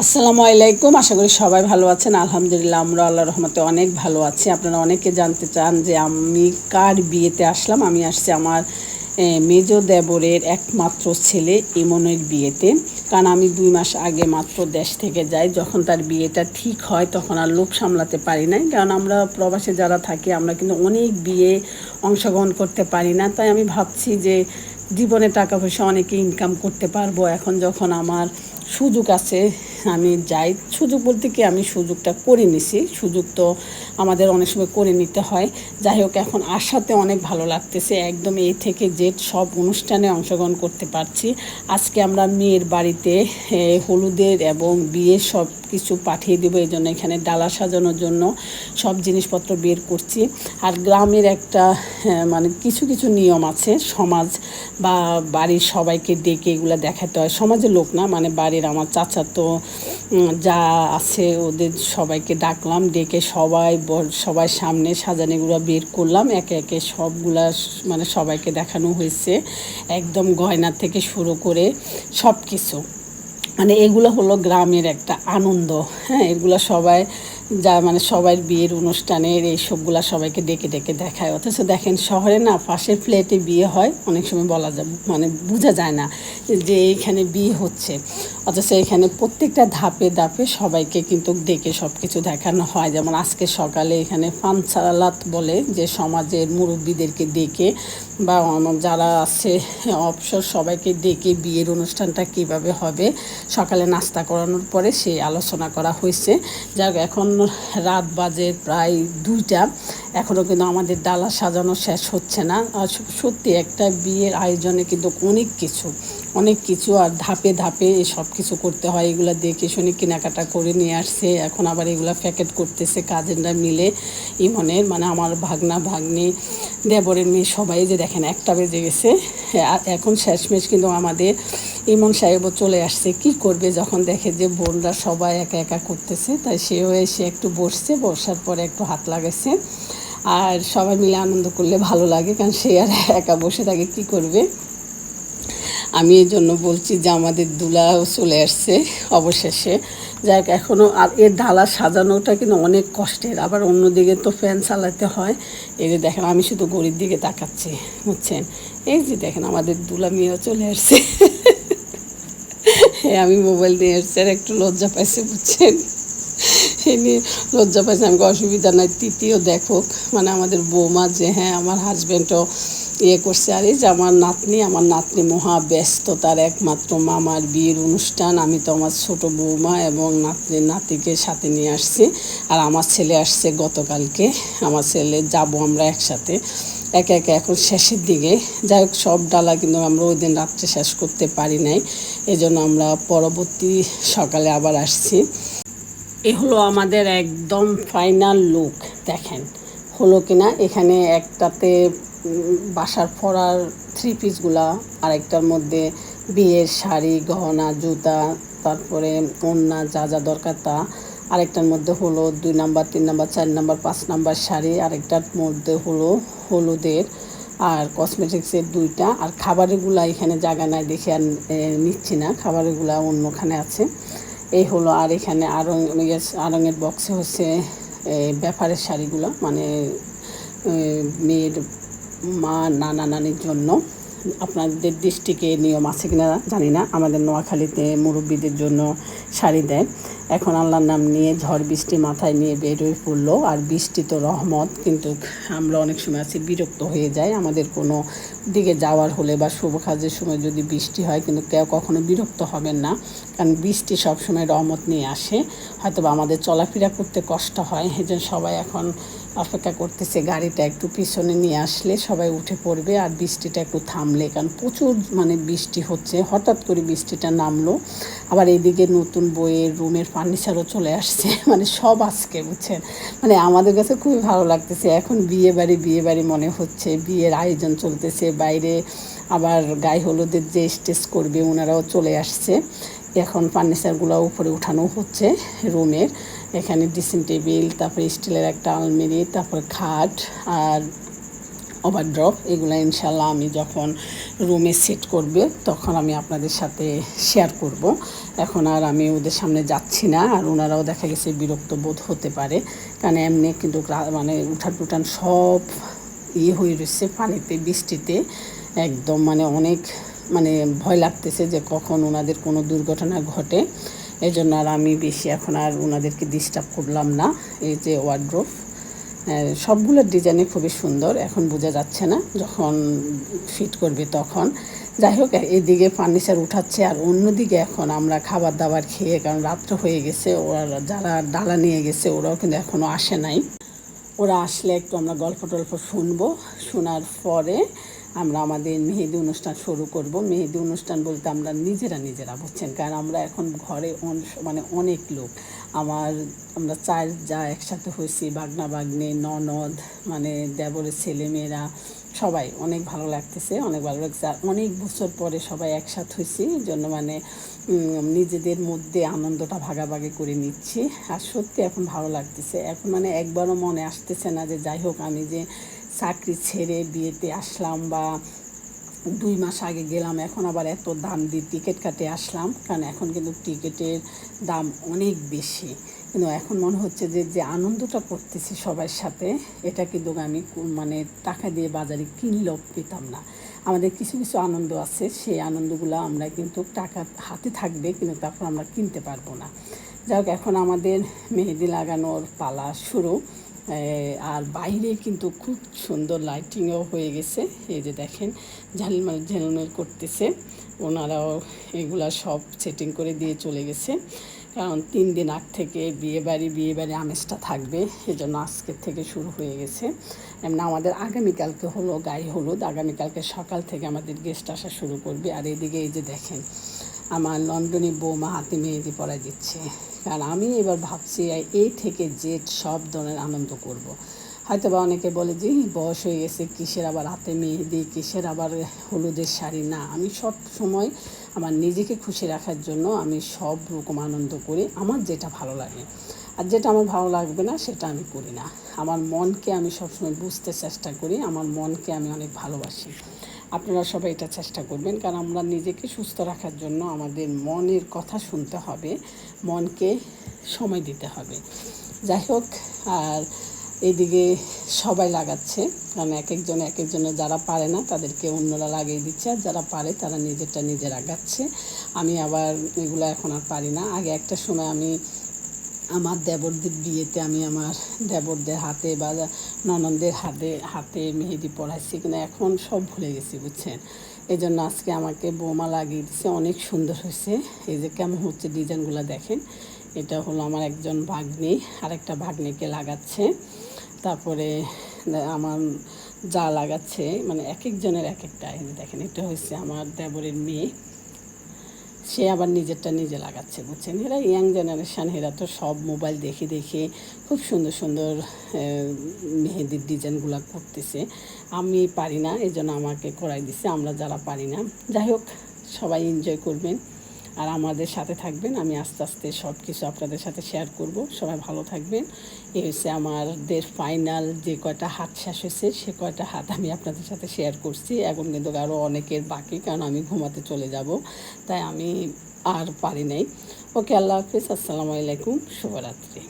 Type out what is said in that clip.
আসসালামু আলাইকুম, আশা করি সবাই ভালো আছেন। আলহামদুলিল্লাহ, আমরা আল্লাহ রহমতে অনেক ভালো আছি। আপনারা অনেকে জানতে চান যে আমি কার বিয়েতে আসলাম? আমি আসছি আমার মেজ দেবরের একমাত্র ছেলে ইমনের বিয়েতে। কারণ আমি দুই মাস আগে মাত্র দেশ থেকে যাই। যখন তার বিয়েটা ঠিক হয়, তখন আর লোভ সামলাতে পারি নাই। কারণ আমরা প্রবাসে যারা থাকি, আমরা কিন্তু অনেক বিয়ে অংশগ্রহণ করতে পারি না। তাই আমি ভাবছি যে জীবনে টাকা পয়সা অনেকে ইনকাম করতে পারব। এখন যখন আমার সুযোগ আছে আমি যাই, সুযোগ বলতে কি আমি সুযোগটা করে নিছি। সুযোগ তো আমাদের অনেক সময় করে নিতে হয়। যাই হোক, এখন আসাতে অনেক ভালো লাগতেছে। একদম এ থেকে জেড সব অনুষ্ঠানে অংশগ্রহণ করতে পারছি। আজকে আমরা মেয়ের বাড়িতে হলুদের এবং বিয়ের সব কিছু পাঠিয়ে দেবো। এই জন্য এখানে ডালা সাজানোর জন্য সব জিনিসপত্র বের করছি। আর গ্রামের একটা মানে কিছু কিছু নিয়ম আছে। সমাজ বা বাড়ির সবাইকে ডেকে এগুলো দেখাতে হয়। সমাজের লোক না মানে বাড়ির আমার চাচা তো যা আছে ওদের সবাইকে ডাকলাম, ডেকে সবাই বর- সবার সামনে সাজানিগুলো বের করলাম। একে একে সবগুলা মানে সবাইকে দেখানো হয়েছে, একদম গয়না থেকে শুরু করে সব কিছু মানে এগুলো হলো গ্রামের একটা আনন্দ হ্যাঁ? এগুলো সবাই যা মানে সবাই বিয়ের অনুষ্ঠানের এই সবগুলা সবাইকে ডেকে ডেকে দেখায়। অথচ দেখেন শহরে না পাশের ফ্ল্যাটে বিয়ে হয়, অনেক সময় বলা যায় মানে বোঝা যায় না যে এইখানে বিয়ে হচ্ছে। অথচ এখানে প্রত্যেকটা ধাপে ধাপে সবাইকে কিন্তু ডেকে সব কিছু দেখানো হয়। যেমন আজকে সকালে এখানে ফানসালাত বলে যে সমাজের মুরব্বীদেরকে ডেকে বা যারা আছে, অবসর সবাইকে ডেকে বিয়ের অনুষ্ঠানটা কীভাবে হবে, সকালে নাস্তা করানোর পরে সেই আলোচনা করা হয়েছে। যাক, এখন রাত বাজে প্রায় দুইটা। এখনও কিন্তু আমাদের ডালা সাজানো শেষ হচ্ছে না। আর সত্যি একটা বিয়ের আয়োজনে কিন্তু অনেক কিছু অনেক কিছু আর ধাপে ধাপে সব কিছু করতে হয়। এগুলো দেখে শুনে কেনাকাটা করে নিয়ে আসছে। এখন আবার এগুলো প্যাকেট করতেছে কাজেররা মিলে, ইমনের মানে আমার ভাগনা, ভাগ্নি, দেবরের মেয়ে সবাই যে দেখেন, একটা বেজে গেছে। আর এখন শেষমেশ কিন্তু আমাদের ইমন সাহেবও চলে আসছে। কি করবে যখন দেখে যে বোনরা সবাই একা একা করতেছে, তাই সেও এসে একটু বসছে। বসার পরে একটু হাত লাগাইছে। আর সবাই মিলে আনন্দ করলে ভালো লাগে, কারণ সে আর একা বসে থাকে, কি করবে? আমি এই জন্য বলছি যে আমাদের দুলাও চলে আসছে অবশেষে। যাই হোক এখনও আর এর ডালা সাজানোটা কিন্তু অনেক কষ্টের। আবার অন্যদিকে তো ফ্যান চালাতে হয়। এই যে দেখেন, আমি শুধু গড়ির দিকে তাকাচ্ছি, বুঝছেন? এই যে দেখেন, আমাদের দুলা মেয়েও চলে আসছে। হ্যাঁ আমি মোবাইল নিয়ে এসছি আর একটু লজ্জা পাইছে, বুঝছেন? নিয়ে লজ্জা পাইছে। আমাকে অসুবিধা নাই তৃতীয় দেখো। মানে আমাদের বৌমা যে হ্যাঁ আমার হাজব্যান্ডও ইয়ে করছে। আর এই যে আমার নাতনি আমার নাতনি মহা ব্যস্ত, তার একমাত্র মামার বিয়ের অনুষ্ঠান। আমি তো আমার ছোট বৌমা এবং নাতনি, নাতিকে সাথে নিয়ে আসছি। আর আমার ছেলে আসছে গতকালকে। আমার ছেলে, যাব আমরা একসাথে। একে একে এখন শেষের দিকে। যাই হোক, সব ডালা কিন্তু আমরা ওই দিন রাত্রে শেষ করতে পারি নাই। এজন্য আমরা পরবর্তী সকালে আবার আসছি। এ হলো আমাদের একদম ফাইনাল লুক দেখেন। হলো কিনা, এখানে একটাতে বাসার পরার থ্রি পিসগুলা আরেকটার মধ্যে বিয়ের শাড়ি, গহনা, জুতা, তারপরে ওড়না যা যা দরকার তা। আরেকটার মধ্যে হলো দুই নাম্বার, তিন নাম্বার, চার নাম্বার, পাঁচ নাম্বার শাড়ি, আরেকটার মধ্যে হলো হলুদের আর কসমেটিক্সের দুইটা। আর খাবারেরগুলা এখানে জায়গা নাই, দেখে আর নিচ্ছি না। খাবারেরগুলা অন্যখানে আছে। এই হলো আর এখানে আরং আরঙের বক্সে হচ্ছে ব্যাপারের শাড়িগুলো মানে মেয়ের মা, নানা, নানির জন্য। আপনাদের ডিস্ট্রিক্টে নিয়ম আছে কিনা জানি না। আমাদের নোয়াখালীতে মুরব্বীদের জন্য শাড়ি দেয়। এখন আল্লাহর নাম নিয়ে ঝড় বৃষ্টি মাথায় নিয়ে বের হয়ে পড়ল। আর বৃষ্টি তো রহমত, কিন্তু আমরা অনেক সময় আছি, বিরক্ত হয়ে যাই। আমাদের কোনো দিকে যাওয়ার হলে বা শুভ কাজের সময় যদি বৃষ্টি হয়, কিন্তু কেউ কখনো বিরক্ত হবেন না। কারণ বৃষ্টি সবসময় রহমত নিয়ে আসে। হয়তো বা আমাদের চলাফেরা করতে কষ্ট হয়। এই জন্য সবাই এখন অপেক্ষা করতেছে, গাড়িটা একটু পিছনে নিয়ে আসলে সবাই উঠে পড়বে আর বৃষ্টিটা একটু থামলে। কারণ প্রচুর মানে বৃষ্টি হচ্ছে। হঠাৎ করে বৃষ্টিটা নামলো। আবার এইদিকে নতুন বইয়ের রুমের ফার্নিচারও চলে আসছে। মানে সব আজকে, বুঝছেন? মানে আমাদের কাছে খুবই ভালো লাগতেছে। এখন বিয়ে বাড়ি বিয়ে বাড়ি মনে হচ্ছে। বিয়ের আয়োজন চলতেছে। বাইরে আবার গায়ে হলুদের যে স্টেজ করবে, ওনারাও চলে আসছে। এখন ফার্নিচারগুলো উপরে উঠানো হচ্ছে রুমের। এখানে ড্রেসিং টেবিল তারপরে স্টিলের একটা আলমারি, তারপর খাট, আর ওভারড্রপ, এগুলো ইনশাল্লাহ আমি যখন রুমে সেট করবে, তখন আমি আপনাদের সাথে শেয়ার করব। এখন আর আমি ওদের সামনে যাচ্ছি না, আর ওনারাও দেখা গেছে বিরক্ত বোধ হতে পারে। কারণ এমনি কিন্তু মানে উঠান টুটান সব ইয়ে হয়ে রয়েছে পানিতে, বৃষ্টিতে। একদম মানে অনেক মানে ভয় লাগতেছে যে কখন ওনাদের কোনো দুর্ঘটনা ঘটে। এই জন্য আর আমি বেশি এখন আর ওনাদেরকে ডিস্টার্ব করলাম না। এই যে ওয়ার্ড্রোফ সবগুলোর ডিজাইনে খুবই সুন্দর, এখন বোঝা যাচ্ছে না যখন ফিট করবে তখন। যাই হোক, এদিকে ফার্নিচার উঠাচ্ছে আর অন্যদিকে এখন আমরা খাবার দাবার খেয়ে, কারণ রাত্র হয়ে গেছে, ওরা যারা ডালা নিয়ে গেছে, ওরাও কিন্তু এখনও আসে নাই। ওরা আসলে একটু আমরা গল্প টল্প শুনব, শোনার পরে আমরা আমাদের মেহেদি অনুষ্ঠান শুরু করব। মেহেদি অনুষ্ঠান বলতে আমরা নিজেরা নিজেরা বুঝছেন, কারণ আমরা এখন ঘরে মানে অনেক লোক। আমার, আমরা চার যা একসাথে হয়েছি, বাগনা বাগনি, ননদ মানে দেবরের ছেলেমেয়েরা, সবাই অনেক ভালো লাগতেছে, অনেক ভালো লাগছে। আর অনেক বছর পরে সবাই একসাথে হয়েছি, এই জন্য মানে নিজেদের মধ্যে আনন্দটা ভাগাভাগি করে নিচ্ছি। আর সত্যি এখন ভালো লাগতেছে। এখন মানে একবারও মনে আসতেছে না যে যাই হোক, আমি যে চাকরি ছেড়ে বিয়েতে আসলাম বা দুই মাস আগে গেলাম, এখন আবার এত দাম দিয়ে টিকিট কাটে আসলাম, কারণ এখন কিন্তু টিকিটের দাম অনেক বেশি। কিন্তু এখন মনে হচ্ছে যে যে আনন্দটা করতেছি সবার সাথে, এটা কিন্তু আমি মানে টাকা দিয়ে বাজারে কিনলেও পেতাম না। আমাদের কিছু কিছু আনন্দ আছে, সেই আনন্দগুলো আমরা কিন্তু টাকা হাতে থাকবে, কিন্তু তারপর আমরা কিনতে পারব না। যাই হোক, এখন আমাদের মেহেদি লাগানোর পালা শুরু। আর বাইরে কিন্তু খুব সুন্দর লাইটিংও হয়ে গেছে। এই যে দেখেন, ঝালমাল ঝালমাল করতেছে। ওনারাও এগুলা সব সেটিং করে দিয়ে চলে গেছে। কারণ তিন দিন আগ থেকে বিয়ে বাড়ি বিয়ে বাড়ি আমেজটা থাকবে। এই জন্য আজকের থেকে শুরু হয়ে গেছে। এমনি আমাদের আগামীকালকে হলো গায়ে হলুদ। আগামীকালকে সকাল থেকে আমাদের গেস্ট আসা শুরু করবে। আর এদিকে এই যে দেখেন, আমার লন্ডনে বৌমা হাতে মেহেদি পরাই দিচ্ছে। কারণ আমি এবার ভাবছি, এই থেকে জেড সব ধরনের আনন্দ করব। হয়তো বা অনেকে বলে যে বয়স হয়ে গেছে, কিসের আবার হাতে মেহেদি, কিসের আবার হলুদের শাড়ি? না, আমি সব সময় আমার নিজেকে খুশি রাখার জন্য আমি সব রকম আনন্দ করি, আমার যেটা ভালো লাগে। আর যেটা আমার ভালো লাগবে না, সেটা আমি করি না। আমার মনকে আমি সবসময় বুঝতে চেষ্টা করি, আমার মনকে আমি অনেক ভালোবাসি। আপনারা সবাই এটা চেষ্টা করবেন, কারণ আমরা নিজেকে সুস্থ রাখার জন্য আমাদের মনের কথা শুনতে হবে, মনকে সময় দিতে হবে। যাই হোক, আর এদিকে সবাই লাগাচ্ছে, কারণ এক একজন এক একজনের যারা পারে না, তাদেরকে অন্যরা লাগিয়ে দিচ্ছে, আর যারা পারে তারা নিজেরটা নিজে লাগাচ্ছে আমি আবার এগুলো এখন আর পারি না। আগে একটা সময় আমি আমার দেবরদের বিয়েতে আমি আমার দেবরদের হাতে বা ননদদের হাতে হাতে মেহেদি পড়াইছি কিন্তু এখন সব ভুলে গেছি, বুঝছেন? এই জন্য আজকে আমাকে বোমা লাগিয়ে দিছে, অনেক সুন্দর হয়েছে। এই যে কেমন হচ্ছে ডিজাইনগুলো দেখেন, এটা হলো আমার একজন ভাগ্নি, আরেকটা ভাগ্নিকে লাগাচ্ছে। তারপরে আমার যা লাগাচ্ছে মানে এক একজনের এক একটা দেখেন, এটা হচ্ছে আমার দেবরের মেয়ে। সে আবার নিজেরটা নিজে লাগাচ্ছে, বুঝছেন? এরা ইয়াং জেনারেশান এরা তো সব মোবাইল দেখে দেখে খুব সুন্দর সুন্দর মেহেদির ডিজাইনগুলো করতেছে। আমি পারি না এই জন্য আমাকে করাই দিছে, আমরা যারা পারি না। যাই হোক, সবাই এনজয় করবেন। আর আমাদের সাথে থাকবেন। আমি আস্তে আস্তে সব কিছু আপনাদের সাথে শেয়ার করব। সবাই ভালো থাকবেন। এই হচ্ছে আমাদের ফাইনাল যে কয়টা হাত শেষ হয়েছে সে কয়টা হাত আমি আপনাদের সাথে শেয়ার করছি। এখন কিন্তু আরও অনেকের বাকি, কারণ আমি ঘুমাতে চলে যাব। তাই আমি আর পারি নাই। ওকে, আল্লাহ হাফিজ। আসসালামু আলাইকুম। শুভরাত্রি।